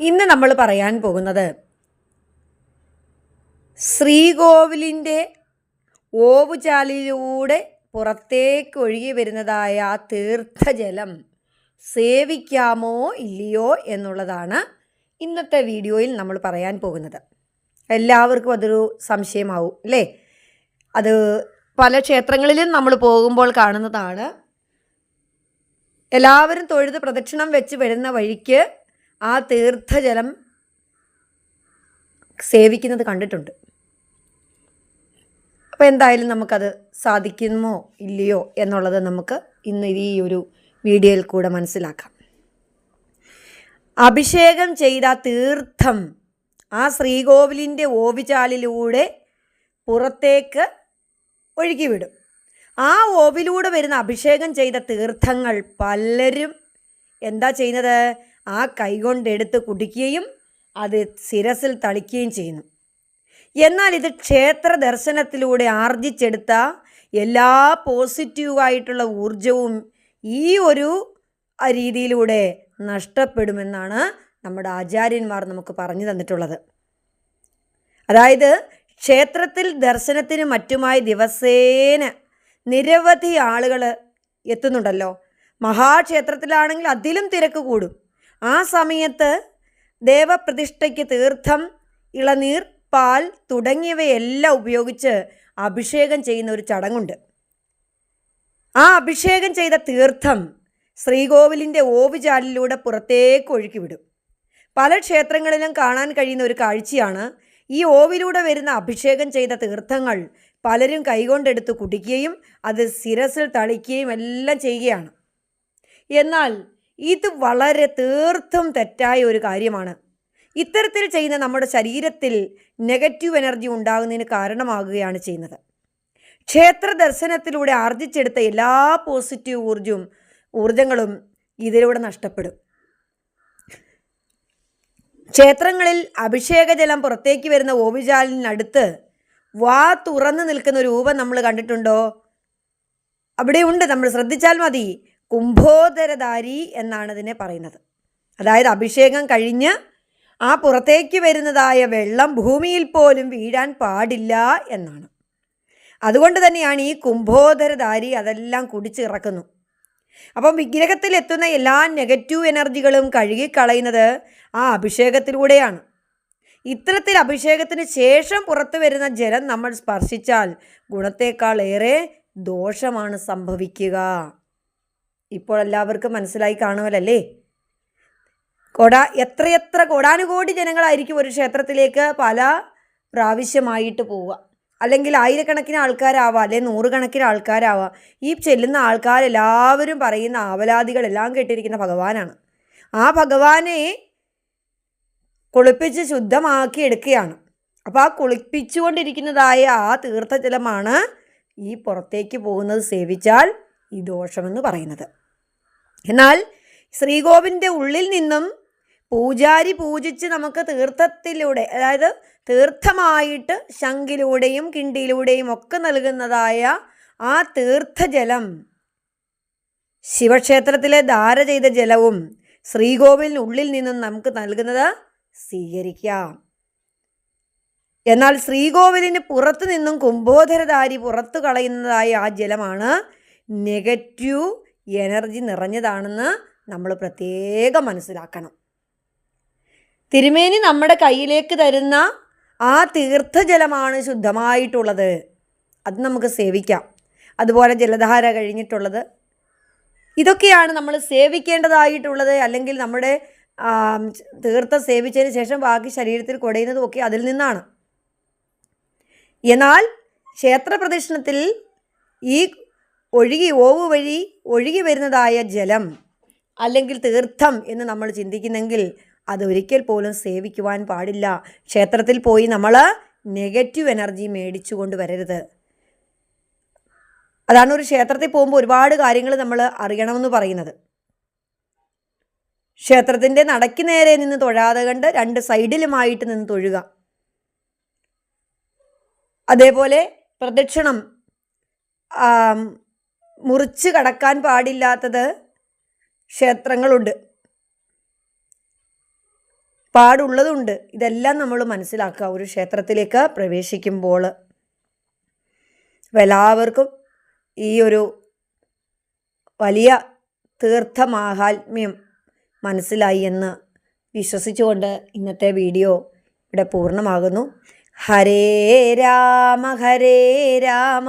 ഇന്ന് നമ്മൾ പറയാൻ പോകുന്നത് ശ്രീകോവിലിന്റെ ഓവുചാലിലൂടെ പുറത്തേക്ക് ഒഴുകി വരുന്നതായ ആ തീർത്ഥജലം സേവിക്കാമോ ഇല്ലയോ എന്നുള്ളതാണ് ഇന്നത്തെ വീഡിയോയിൽ നമ്മൾ പറയാൻ പോകുന്നത്. എല്ലാവർക്കും അതൊരു സംശയമാവും അല്ലേ? അത് പല ക്ഷേത്രങ്ങളിലും നമ്മൾ പോകുമ്പോൾ കാണുന്നതാണ്. എല്ലാവരും തൊഴുത് പ്രദക്ഷിണം വെച്ച് വരുന്ന വഴിക്ക് ആ തീർത്ഥജലം സേവിക്കുന്നത് കണ്ടിട്ടുണ്ട്. അപ്പോൾ എന്തായാലും നമുക്കത് സാധിക്കുമോ ഇല്ലയോ എന്നുള്ളത് നമുക്ക് ഇന്ന് ഈ ഒരു വീഡിയോയിൽ കൂടെ മനസ്സിലാക്കാം. അഭിഷേകം ചെയ്ത തീർത്ഥം ആ ശ്രീകോവിലിന്റെ ഓവിചാലിലൂടെ പുറത്തേക്ക് ഒഴുകിവിടും. ആ ഓവിലൂടെ വരുന്ന അഭിഷേകം ചെയ്ത തീർത്ഥങ്ങൾ പലരും എന്താ ചെയ്യുന്നത്? ആ കൈകൊണ്ടെടുത്ത് കുടിക്കുകയും അത് ശിരസിൽ തളിക്കുകയും ചെയ്യുന്നു. എന്നാൽ ഇത് ക്ഷേത്ര ദർശനത്തിലൂടെ ആർജിച്ചെടുത്ത എല്ലാ പോസിറ്റീവായിട്ടുള്ള ഊർജവും ഈ ഒരു രീതിയിലൂടെ നഷ്ടപ്പെടുമെന്നാണ് നമ്മുടെ ആചാര്യന്മാർ നമുക്ക് പറഞ്ഞു തന്നിട്ടുള്ളത്. അതായത് ക്ഷേത്രത്തിൽ ദർശനത്തിന് മറ്റുമായി ദിവസേന നിരവധി ആളുകൾ എത്തുന്നുണ്ടല്ലോ. മഹാക്ഷേത്രത്തിലാണെങ്കിൽ അതിലും തിരക്ക് കൂടും. ആ സമയത്ത് ദേവപ്രതിഷ്ഠയ്ക്ക് തീർത്ഥം ഇളനീർ പാൽ തുടങ്ങിയവയെല്ലാം ഉപയോഗിച്ച് അഭിഷേകം ചെയ്യുന്ന ഒരു ചടങ്ങുണ്ട്. ആ അഭിഷേകം ചെയ്ത തീർത്ഥം ശ്രീകോവിലിന്റെ ഓവുചാലിലൂടെ പുറത്തേക്ക് ഒഴുക്കി വിടും. പല ക്ഷേത്രങ്ങളിലും കാണാൻ കഴിയുന്ന ഒരു കാഴ്ചയാണ് ഈ ഓവിലൂടെ വരുന്ന അഭിഷേകം ചെയ്ത തീർത്ഥങ്ങൾ പലരും കൈകൊണ്ടെടുത്ത് കുടിക്കുകയും അത് ശിരസിൽ തളിക്കുകയും എല്ലാം ചെയ്യുകയാണ്. എന്നാൽ ഇത് വളരെ തീർത്തും തെറ്റായ ഒരു കാര്യമാണ്. ഇത്തരത്തിൽ ചെയ്യുന്ന നമ്മുടെ ശരീരത്തിൽ നെഗറ്റീവ് എനർജി ഉണ്ടാകുന്നതിന് കാരണമാകുകയാണ് ചെയ്യുന്നത്. ക്ഷേത്ര ദർശനത്തിലൂടെ ആർജിച്ചെടുത്ത എല്ലാ പോസിറ്റീവ് ഊർജവും ഊർജങ്ങളും ഇതിലൂടെ നഷ്ടപ്പെടും. ക്ഷേത്രങ്ങളിൽ അഭിഷേകജലം പുറത്തേക്ക് വരുന്ന ഓവിജാലിനടുത്ത് വാ തുറന്നു നിൽക്കുന്ന രൂപം നമ്മൾ കണ്ടിട്ടുണ്ടോ? അവിടെയുണ്ട്. നമ്മൾ ശ്രദ്ധിച്ചാൽ മതി. കുംഭോദരധാരി എന്നാണ് ഇതിനെ പറയുന്നത്. അതായത് അഭിഷേകം കഴിഞ്ഞ് ആ പുറത്തേക്ക് വരുന്നതായ വെള്ളം ഭൂമിയിൽ പോലും വീഴാൻ പാടില്ല എന്നാണ്. അതുകൊണ്ട് തന്നെയാണ് ഈ കുംഭോദരധാരി അതെല്ലാം കുടിച്ചിറക്കുന്നു അപ്പം വിഗ്രഹത്തിൽ എത്തുന്ന എല്ലാ നെഗറ്റീവ് എനർജികളും കഴുകിക്കളയുന്നത് ആ അഭിഷേകത്തിലൂടെയാണ്. ഇത്തരത്തിൽ അഭിഷേകത്തിന് ശേഷം പുറത്തു വരുന്ന ജലം നമ്മൾ സ്പർശിച്ചാൽ ഗുണത്തേക്കാൾ ഏറെ ദോഷമാണ് സംഭവിക്കുക. ഇപ്പോൾ എല്ലാവർക്കും മനസ്സിലായി കാണുമല്ലേ കൊടാ എത്രയെത്ര കോടാനുകോടി ജനങ്ങളായിരിക്കും ഒരു ക്ഷേത്രത്തിലേക്ക് പല പ്രാവശ്യമായിട്ട് പോവുക. അല്ലെങ്കിൽ ആയിരക്കണക്കിന് ആൾക്കാരാവാം അല്ലെ നൂറുകണക്കിന് ആൾക്കാരാവാം. ഈ ചെല്ലുന്ന ആൾക്കാരെല്ലാവരും പറയുന്ന ആവലാദികളെല്ലാം കേട്ടിരിക്കുന്ന ഭഗവാനാണ്. ആ ഭഗവാനെ കുളിപ്പിച്ച് ശുദ്ധമാക്കി എടുക്കുകയാണ്. അപ്പോൾ ആ കുളിപ്പിച്ചുകൊണ്ടിരിക്കുന്നതായ ആ തീർത്ഥജലമാണ് ഈ പുറത്തേക്ക് പോകുന്നത്. സേവിച്ചാൽ ഈ ദോഷമെന്ന് പറയുന്നത്. എന്നാൽ ശ്രീകോവിന്റെ ഉള്ളിൽ നിന്നും പൂജാരി പൂജിച്ച് നമുക്ക് തീർത്ഥത്തിലൂടെ അതായത് തീർത്ഥമായിട്ട് ശംഖിലൂടെയും കിണ്ടിയിലൂടെയും ഒക്കെ നൽകുന്നതായ ആ തീർത്ഥജലം ശിവക്ഷേത്രത്തിലെ ധാര ചെയ്ത ജലവും ശ്രീകോവിലിനുള്ളിൽ നിന്നും നമുക്ക് നൽകുന്നത് സ്വീകരിക്കാം. എന്നാൽ ശ്രീകോവിലിന് പുറത്തു നിന്നും കുംഭോധരധാരി പുറത്തു കളയുന്നതായ ആ ജലമാണ് നെഗറ്റീവ് എനർജി നിറഞ്ഞതാണെന്ന് നമ്മൾ പ്രത്യേകം മനസ്സിലാക്കണം. തിരുമേനി നമ്മുടെ കയ്യിലേക്ക് തരുന്ന ആ തീർത്ഥജലമാണ് ശുദ്ധമായിട്ടുള്ളത്. അത് നമുക്ക് സേവിക്കാം. അതുപോലെ ജലധാര കഴിഞ്ഞിട്ടുള്ളത്. ഇതൊക്കെയാണ് നമ്മൾ സേവിക്കേണ്ടതായിട്ടുള്ളത്. അല്ലെങ്കിൽ നമ്മുടെ തീർത്ഥം സേവിച്ചതിന് ശേഷം ബാക്കി ശരീരത്തിൽ കുടയുന്നതുമൊക്കെ അതിൽ നിന്നാണ്. എന്നാൽ ക്ഷേത്രപ്രദക്ഷിണത്തിൽ ഈ ഒഴുകി ഓവ് വഴി ഒഴുകി വരുന്നതായ ജലം അല്ലെങ്കിൽ തീർത്ഥം എന്ന് നമ്മൾ ചിന്തിക്കുന്നെങ്കിൽ അതൊരിക്കൽ പോലും സേവിക്കുവാൻ പാടില്ല. ക്ഷേത്രത്തിൽ പോയി നമ്മൾ നെഗറ്റീവ് എനർജി മേടിച്ചു കൊണ്ട് വരരുത്. അതാണ് ഒരു ക്ഷേത്രത്തിൽ പോകുമ്പോൾ ഒരുപാട് കാര്യങ്ങൾ നമ്മൾ അറിയണമെന്ന് പറയുന്നത്. ക്ഷേത്രത്തിന്റെ നടയ്ക്ക് നേരെ നിന്ന് തൊഴാതെ കണ്ട് രണ്ട് സൈഡിലുമായിട്ട് നിന്ന് തൊഴുക. അതേപോലെ പ്രദക്ഷിണം മുറിച്ച് കടക്കാൻ പാടില്ലാത്തത് ക്ഷേത്രങ്ങളുണ്ട്. പാടുള്ളതുണ്ട്. ഇതെല്ലാം നമ്മൾ മനസ്സിലാക്കുക. ഒരു ക്ഷേത്രത്തിലേക്ക് പ്രവേശിക്കുമ്പോൾ അപ്പോൾ എല്ലാവർക്കും ഈ ഒരു വലിയ തീർത്ഥമാഹാത്മ്യം മനസ്സിലായി എന്ന് വിശ്വസിച്ചുകൊണ്ട് ഇന്നത്തെ വീഡിയോ ഇവിടെ പൂർണമാകുന്നു. ഹരേ രാമ ഹരേ രാമ.